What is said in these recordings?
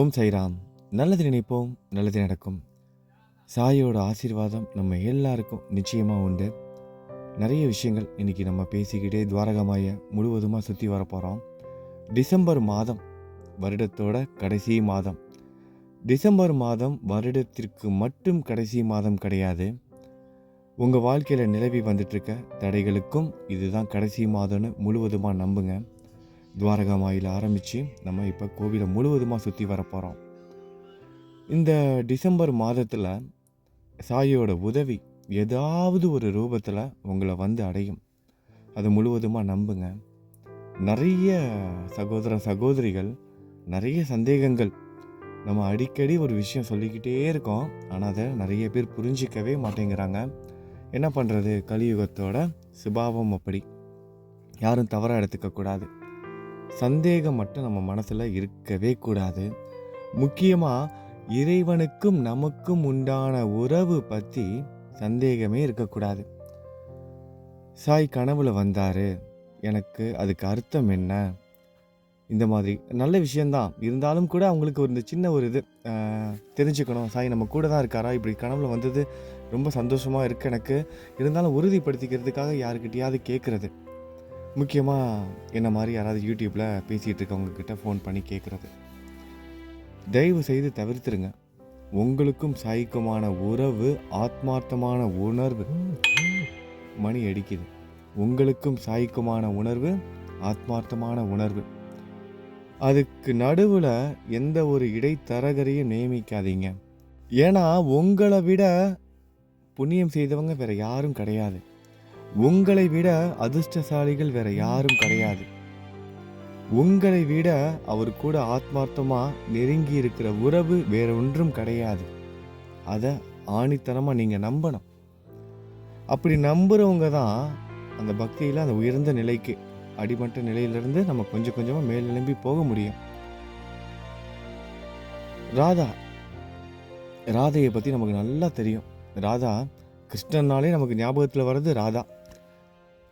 ஓம் சைராம் நல்லது நினைப்போம் நல்லது நடக்கும். சாயோட ஆசீர்வாதம் நம்ம எல்லாருக்கும் நிச்சயமாக உண்டு. நிறைய விஷயங்கள் இன்றைக்கி நம்ம பேசிக்கிட்டே துவாரகமாய முழுவதுமாக சுற்றி வரப்போகிறோம் டிசம்பர் மாதம் வருடத்தோட கடைசி மாதம். டிசம்பர் மாதம் வருடத்திற்கு மட்டும் கடைசி மாதம் கிடையாது. உங்கள் வாழ்க்கையில் நிலவி வந்துட்டுருக்க தடைகளுக்கும் இதுதான் கடைசி மாதம்னு முழுவதுமாக நம்புங்க. துவாரகா மாயில் ஆரம்பித்து நம்ம இப்போ கோவிலை முழுவதுமாக சுற்றி வர போகிறோம் இந்த டிசம்பர் மாதத்தில் சாயோட உதவி ஏதாவது ஒரு ரூபத்தில் உங்களை வந்து அடையும். அது முழுவதுமாக நம்புங்க. நிறைய சகோதர சகோதரிகள் நிறைய சந்தேகங்கள் நம்ம அடிக்கடி ஒரு விஷயம் சொல்லிக்கிட்டே இருக்கோம். ஆனால் அதை நிறைய பேர் புரிஞ்சிக்கவே மாட்டேங்கிறாங்க. என்ன பண்ணுறது கலியுகத்தோட சுபாவம் அப்படி. யாரும் தவறாக எடுத்துக்கக்கூடாது. சந்தேகம் மட்டும் நம்ம மனசில் இருக்கவே கூடாது. முக்கியமாக இறைவனுக்கும் நமக்கும் உண்டான உறவு பற்றி சந்தேகமே இருக்கக்கூடாது. சாய் கனவுல வந்தார். எனக்கு அதுக்கு அர்த்தம் என்ன? இந்த மாதிரி நல்ல விஷயந்தான் இருந்தாலும் கூட அவங்களுக்கு ஒரு இந்த சின்ன ஒரு இது தெரிஞ்சுக்கணும். சாய் நம்ம கூட தான் இருக்காரா? இப்படி கனவுல வந்தது ரொம்ப சந்தோஷமாக இருக்கு எனக்கு. இருந்தாலும் உறுதிப்படுத்திக்கிறதுக்காக யாருக்கிட்டையாவது கேட்குறது முக்கியமாக என்ன மாதிரி யாராவது யூடியூப்பில் பேசிகிட்டு இருக்கவங்கக்கிட்ட ஃபோன் பண்ணி கேட்குறது. தயவு செய்து தவிர்த்துருங்க. உங்களுக்கும் சாய்க்குமான உறவு ஆத்மார்த்தமான உணர்வு மணி அடிக்குது. உங்களுக்கும் சாய்க்குமான உணர்வு ஆத்மார்த்தமான உணர்வு. அதுக்கு நடுவில் எந்த ஒரு இடைத்தரகரையும் நியமிக்காதீங்க. ஏன்னா உங்களை விட புண்ணியம் செய்தவங்க வேற யாரும் கிடையாது. உங்களை விட அதிர்ஷ்டசாலிகள் வேற யாரும் கிடையாது. உங்களை விட அவர் கூட ஆத்மார்த்தமா நெருங்கி இருக்கிற உறவு வேற ஒன்றும் கிடையாது. அதை ஆணித்தனமா நீங்க நம்பணும். அப்படி நம்புறவங்க தான் அந்த பக்தியில அந்த உயர்ந்த நிலைக்கு அடிமட்ட நிலையிலிருந்து நம்ம கொஞ்சம் கொஞ்சமா மேல் நிலம்பி போக முடியும். ராதா ராதையை பத்தி நமக்கு நல்லா தெரியும். ராதா கிருஷ்ணன்னாலே நமக்கு ஞாபகத்தில் வர்றது ராதா.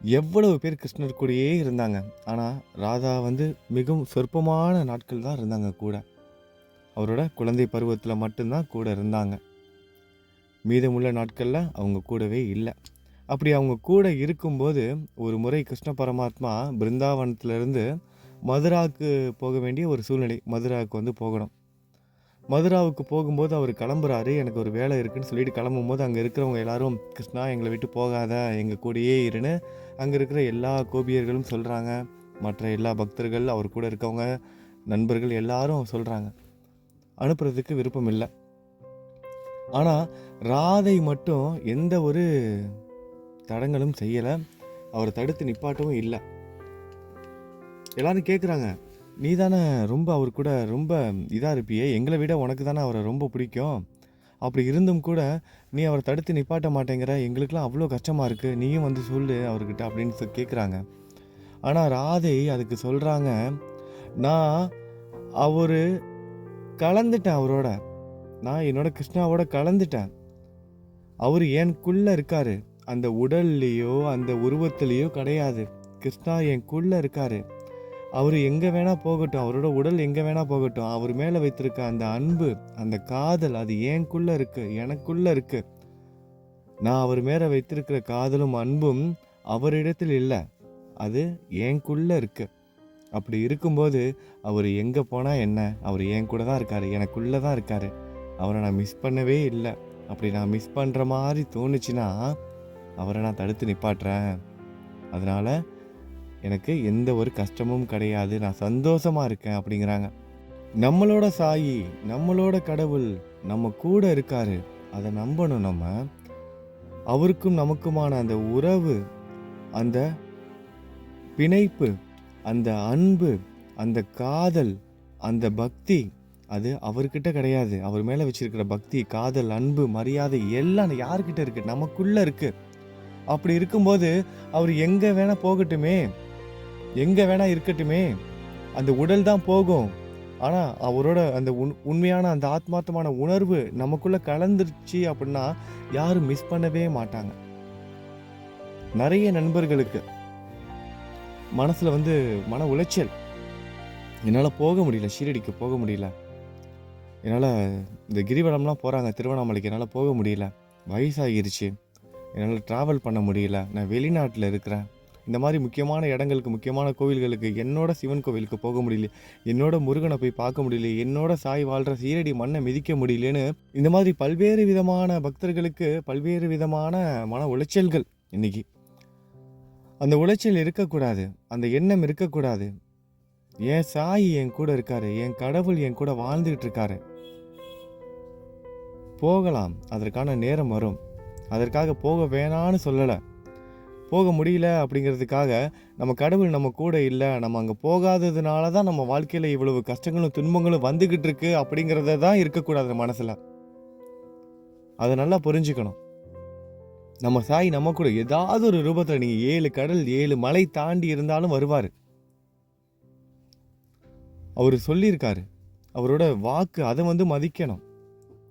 எவ்வளவு பேர் கிருஷ்ணர் கூடயே இருந்தாங்க. ஆனால் ராதா வந்து மிகவும் சொற்பமான நாட்கள் தான் இருந்தாங்க கூட. அவரோட குழந்தை பருவத்தில் மட்டும்தான் கூட இருந்தாங்க. மீதமுள்ள நாட்களில் அவங்க கூடவே இல்லை. அப்படி அவங்க கூட இருக்கும்போது ஒரு முறை கிருஷ்ண பரமாத்மா பிருந்தாவனத்திலிருந்து மதுராவுக்கு போக வேண்டிய ஒரு சூழ்நிலை மதுராவுக்கு வந்து போகணும். மதுராவுக்கு போகும்போது அவர் கிளம்புறாரு. எனக்கு ஒரு வேலை இருக்குன்னு சொல்லிட்டு கிளம்பும்போது அங்கே இருக்கிறவங்க எல்லாரும் கிருஷ்ணா எங்களை விட்டு போகாத எங்கள் கூடயே இருன்னு. அங்கே இருக்கிற எல்லா கோபியர்களும் சொல்கிறாங்க மற்ற எல்லா பக்தர்கள் அவர் கூட இருக்கவங்க நண்பர்கள் எல்லாரும் சொல்கிறாங்க அனுப்புறதுக்கு விருப்பம் இல்லை. ஆனால் ராதை மட்டும் எந்த ஒரு தடங்களும் செய்யலை. அவரை தடுத்து நிப்பாட்டவும் இல்லை. எல்லாரும் கேட்குறாங்க நீ தானே ரொம்ப அவர் கூட ரொம்ப இதாக இருப்பியே? எங்களை விட உனக்கு தானே அவரை ரொம்ப பிடிக்கும். அப்படி இருந்தும் கூட நீ அவரை தடுத்து நிப்பாட்ட மாட்டேங்கிற. எங்களுக்கெலாம் அவ்வளோ கஷ்டமாக இருக்குது நீயும் வந்து சொல்லு அவர்கிட்ட அப்படின்னு கேட்குறாங்க ஆனால் ராதை அதுக்கு சொல்கிறாங்க நான் அவர் கலந்துட்டேன் அவரோட. நான் என்னோட கிருஷ்ணாவோட கலந்துட்டேன். அவர் எனக்குள்ளே இருக்காரு. அந்த உடல்லையோ அந்த உருவத்துலேயோ கிடையாது. கிருஷ்ணா எனக்குள்ளே இருக்காரு. அவர் எங்கே வேணால் போகட்டும் அவரோட உடல் எங்கே வேணால் போகட்டும் அவர் மேலே வைத்திருக்க அந்த அன்பு அந்த காதல் அது எனக்குள்ளே இருக்குது எனக்குள்ளே இருக்குது நான் அவர் மேலே வைத்திருக்கிற காதலும் அன்பும் அவரிடத்தில் இல்லை அது எனக்குள்ளே இருக்குது அப்படி இருக்கும்போது அவர் எங்கே போனால் என்ன? அவர் என் கூட தான் இருக்கார் எனக்குள்ளே தான் இருக்கார். அவரை நான் மிஸ் பண்ணவே இல்லை. அப்படி நான் மிஸ் பண்ணுற மாதிரி தோணுச்சுன்னா அவரை நான் தடுத்து நிப்பாட்டுறேன். அதனால் எனக்கு எந்த ஒரு கஷ்டமும் கிடையாது. நான் சந்தோஷமாக இருக்கேன் அப்படிங்கிறாங்க. நம்மளோட சாயி நம்மளோட கடவுள் நம்ம கூட இருக்காரு. அதை நம்பணும் நம்ம. அவருக்கும் நமக்குமான அந்த உறவு அந்த பிணைப்பு அந்த அன்பு அந்த காதல் அந்த பக்தி அது அவர்கிட்ட கிடையாது. அவர் மேலே வச்சிருக்கிற பக்தி காதல் அன்பு மரியாதை எல்லாம் யார்கிட்ட இருக்கு? நமக்குள்ள இருக்கு. அப்படி இருக்கும்போது அவர் எங்கே வேணால் போகட்டுமே. எங்கே வேணால் இருக்கட்டுமே அந்த உடல் தான் போகும். ஆனால் அவரோட அந்த உண்- உண்மையான அந்த ஆத்மார்த்தமான உணர்வு நமக்குள்ளே கலந்துருச்சு அப்படின்னா யாரும் மிஸ் பண்ணவே மாட்டாங்க. நிறைய நண்பர்களுக்கு மனசில் வந்து மன உளைச்சல். என்னால் போக முடியல ஷீரடிக்கு போக முடியல. என்னால் இந்த கிரிவலம்லாம் போகிறாங்க திருவண்ணாமலைக்கு என்னால் போக முடியல. வயசாகிருச்சு. என்னால் ட்ராவல் பண்ண முடியல. நான் வெளிநாட்டில் இருக்கிறேன். இந்த மாதிரி முக்கியமான இடங்களுக்கு முக்கியமான கோவில்களுக்கு என்னோட சிவன் கோவிலுக்கு போக முடியல. என்னோட முருகனை போய் பார்க்க முடியல. என்னோட சாய் வாழ்கிற சீரடி மண்ணை மிதிக்க முடியலன்னு இந்த மாதிரி பல்வேறு விதமான பக்தர்களுக்கு பல்வேறு விதமான மன உளைச்சல்கள் இன்னைக்கு. அந்த உளைச்சல் இருக்கக்கூடாது. அந்த எண்ணம் இருக்கக்கூடாது. என் சாய் என் கூட இருக்காரு. என் கடவுள் என் கூட வாழ்ந்துகிட்டு இருக்காரு. போகலாம். அதற்கான நேரம் வரும். அதற்காக போக வேணான்னு சொல்லலை. போக முடியல அப்படிங்கிறதுக்காக நம்ம கடவுள் நம்ம கூட இல்லை நம்ம அங்கே போகாததுனால தான் நம்ம வாழ்க்கையில் இவ்வளவு கஷ்டங்களும் துன்பங்களும் வந்துக்கிட்டு இருக்கு அப்படிங்கிறத தான் இருக்கக்கூடாது மனசில். அதை நல்லா புரிஞ்சுக்கணும். நம்ம சாய் நம்ம கூட ஏதாவது ஒரு ரூபத்தில் நீங்கள் ஏழு கடல் ஏழு மலை தாண்டி இருந்தாலும் வருவார். அவர் சொல்லியிருக்காரு. அவரோட வாக்கு அதை வந்து மதிக்கணும்.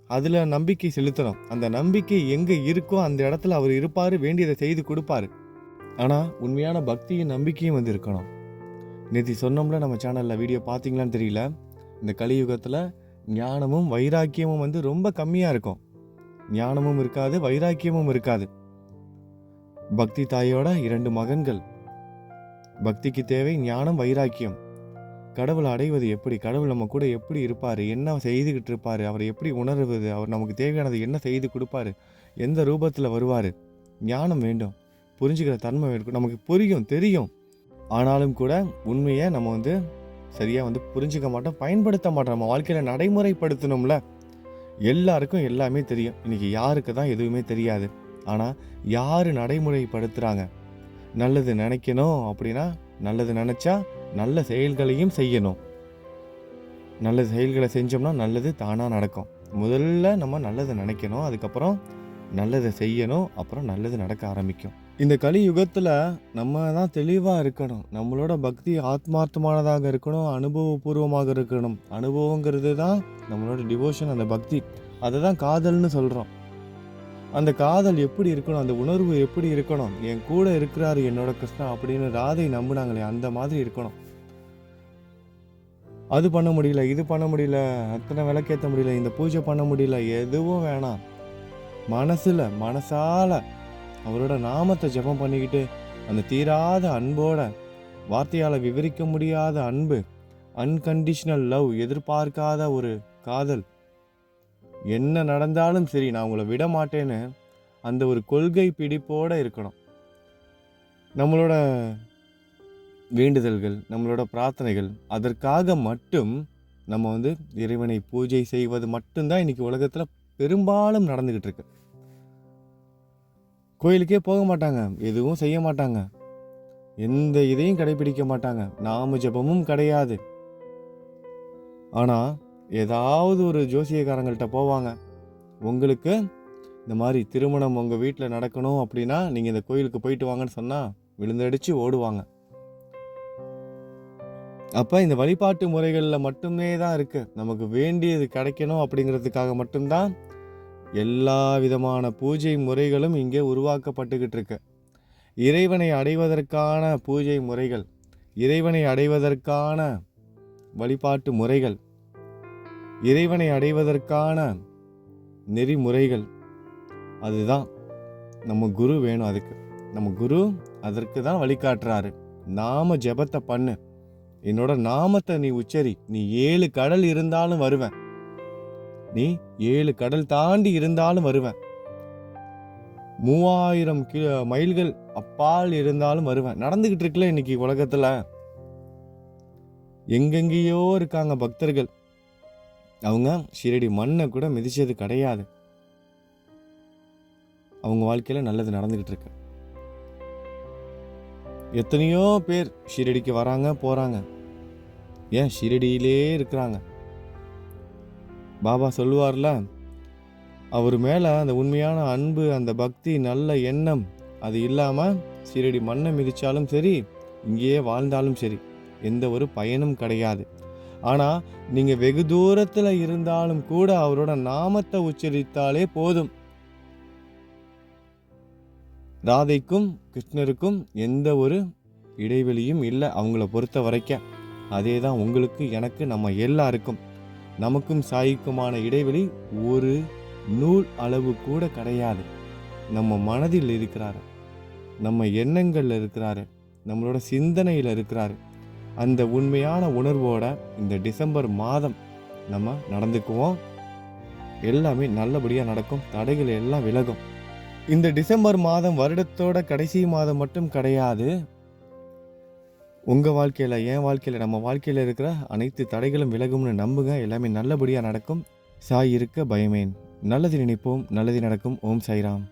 அதில் நம்பிக்கை செலுத்தணும். அந்த நம்பிக்கை எங்கே இருக்கோ அந்த இடத்துல அவர் இருப்பார் வேண்டியதை செய்து கொடுப்பாரு. ஆனால் உண்மையான பக்தியும் நம்பிக்கையும் வந்து இருக்கணும் நேற்று சொன்னோம்ல நம்ம சேனலில் வீடியோ பார்த்தீங்களான்னு தெரியல? இந்த கலியுகத்தில் ஞானமும் வைராக்கியமும் வந்து ரொம்ப கம்மியாக இருக்கும். ஞானமும் இருக்காது வைராக்கியமும் இருக்காது. பக்தி தாயோட இரண்டு மகன்கள். பக்திக்கு தேவை ஞானம் வைராக்கியம். கடவுளை அடைவது எப்படி? கடவுள் நம்ம கூட எப்படி இருப்பார்? என்ன செய்துக்கிட்டு இருப்பார்? அவரை எப்படி உணர்வது? அவர் நமக்கு தேவையானது என்ன செய்து கொடுப்பாரு? எந்த ரூபத்தில் வருவார்? ஞானம் வேண்டும். புரிஞ்சுக்கிற தன்மை இருக்கும் நமக்கு புரியும் தெரியும். ஆனாலும் கூட உண்மையை நம்ம வந்து சரியாக வந்து புரிஞ்சுக்க மாட்டோம் பயன்படுத்த மாட்டோம். நம்ம வாழ்க்கையில் நடைமுறைப்படுத்தணும்ல. எல்லாருக்கும் எல்லாமே தெரியும். இன்றைக்கி யாருக்கு தான் எதுவுமே தெரியாது. ஆனால் யார் நடைமுறைப்படுத்துகிறாங்க நல்லது நினைக்கணும் அப்படின்னா நல்லது நினச்சா நல்ல செயல்களையும் செய்யணும். நல்ல செயல்களை செஞ்சோம்னா நல்லது தானாக நடக்கும். முதல்ல நம்ம நல்லதை நினைக்கணும். அதுக்கப்புறம் நல்லதை செய்யணும். அப்புறம் நல்லது நடக்க ஆரம்பிக்கும். இந்த கலியுகத்தில் நம்ம தான் தெளிவாக இருக்கணும். நம்மளோட பக்தி ஆத்மார்த்தமானதாக இருக்கணும் அனுபவபூர்வமாக இருக்கணும். அனுபவங்கிறது தான் நம்மளோட டிவோஷன் அந்த பக்தி. அதை தான் காதல்னு சொல்கிறோம் அந்த காதல் எப்படி இருக்கணும் அந்த உணர்வு எப்படி இருக்கணும் என் கூட இருக்கிறாரு என்னோட கிருஷ்ணா அப்படின்னு ராதை நம்பினாங்களே அந்த மாதிரி இருக்கணும். அது பண்ண முடியல இது பண்ண முடியல அத்தனை விளக்கேற்ற முடியல இந்த பூஜை பண்ண முடியல எதுவும் வேணாம். மனசில் மனசால் அவரோட நாமத்தை ஜெபம் பண்ணிக்கிட்டு அந்த தீராத அன்போட வார்த்தையால் விவரிக்க முடியாத அன்பு அன்கண்டிஷ்னல் லவ் எதிர்பார்க்காத ஒரு காதல். என்ன நடந்தாலும் சரி நான் உங்களை விட மாட்டேன்னு அந்த ஒரு கொள்கை பிடிப்போடு இருக்கணும். நம்மளோட வேண்டுதல்கள் நம்மளோட பிரார்த்தனைகள் அதற்காக மட்டும் நம்ம வந்து இறைவனை பூஜை செய்வது மட்டும்தான் இன்றைக்கி உலகத்தில் பெரும்பாலும் நடந்துக்கிட்டு இருக்கு. கோயிலுக்கே போக மாட்டாங்க. எதுவும் செய்ய மாட்டாங்க. எந்த இதையும் கடைபிடிக்க மாட்டாங்க. நாம ஜபமும் கிடையாது. ஆனால் ஏதாவது ஒரு ஜோசியக்காரங்கள்ட்ட போவாங்க. உங்களுக்கு இந்த மாதிரி திருமணம் உங்கள் வீட்டில் நடக்கணும் அப்படின்னா நீங்கள் இந்த கோயிலுக்கு போயிட்டு வாங்கன்னு சொன்னால் விழுந்தடிச்சு ஓடுவாங்க. அப்போ இந்த வழிபாட்டு முறைகளில் மட்டுமே தான் இருக்குது நமக்கு வேண்டியது கிடைக்கணும் அப்படிங்கிறதுக்காக மட்டும்தான் எல்லா விதமான பூஜை முறைகளும் இங்கே உருவாக்கப்பட்டுக்கிட்டு இருக்கு. இறைவனை அடைவதற்கான பூஜை முறைகள் இறைவனை அடைவதற்கான வழிபாட்டு முறைகள் இறைவனை அடைவதற்கான நெறிமுறைகள். அதுதான் நம்ம குரு வேணும் அதுக்கு. நம்ம குரு அதற்கு தான் வழிகாட்டுறாரு. நாம ஜெபத்தை பண்ணு. என்னோட நாமத்தை நீ உச்சரி. நீ ஏழு கடல் இருந்தாலும் வருவேன். நீ ஏழு கடல் தாண்டி இருந்தாலும் வருவேன். மூவாயிரம் கிலோ மைல்கள் அப்பால் இருந்தாலும் வருவேன். நடந்துகிட்டு இருக்குல்ல இன்னைக்கு உலகத்துல? எங்கெங்கேயோ இருக்காங்க பக்தர்கள். அவங்க ஷிரடி மண்ணை கூட மிதிச்சது கிடையாது. அவங்க வாழ்க்கையில நல்லது நடந்துகிட்டு இருக்கு. எத்தனையோ பேர் ஷிரடிக்கு வராங்க போறாங்க. ஏன் ஷிரடியிலே இருக்கிறாங்க? பாபா சொல்லுவார்ல அவர் மேலே அந்த உண்மையான அன்பு அந்த பக்தி நல்ல எண்ணம் அது இல்லாமல் சீரடி மண்ணை மிதித்தாலும் சரி இங்கேயே வாழ்ந்தாலும் சரி எந்த ஒரு பயனும் கிடையாது. ஆனால் நீங்கள் வெகு தூரத்தில் இருந்தாலும் கூட அவரோட நாமத்தை உச்சரித்தாலே போதும். ராதைக்கும் கிருஷ்ணருக்கும் எந்த ஒரு இடைவெளியும் இல்லை அவங்கள பொறுத்த வரைக்கும் அதே தான் உங்களுக்கு எனக்கு நம்ம எல்லாருக்கும். நமக்கும் சாய்க்குமான இடைவெளி ஒரு நூல் அளவு கூட கிடையாது. நம்ம மனதில் இருக்கிறாரு. நம்ம எண்ணங்களில் இருக்கிறாரு. நம்மளோட சிந்தனையில் இருக்கிறாரு. அந்த உண்மையான உணர்வோட இந்த டிசம்பர் மாதம் நம்ம நடந்துக்குவோம். எல்லாமே நல்லபடியாக நடக்கும். தடைகள் எல்லாம் விலகும். இந்த டிசம்பர் மாதம் வருடத்தோட கடைசி மாதம் மட்டும் கிடையாது. உங்கள் வாழ்க்கையில் என் வாழ்க்கையில் நம்ம வாழ்க்கையில் இருக்கிற அனைத்து தடைகளும் விலகும்னு நம்புங்க. எல்லாமே நல்லபடியாக நடக்கும். சாய் இருக்க பயமேன். நல்லது நினைப்போம் நல்லது நடக்கும். ஓம் சாய்ராம்.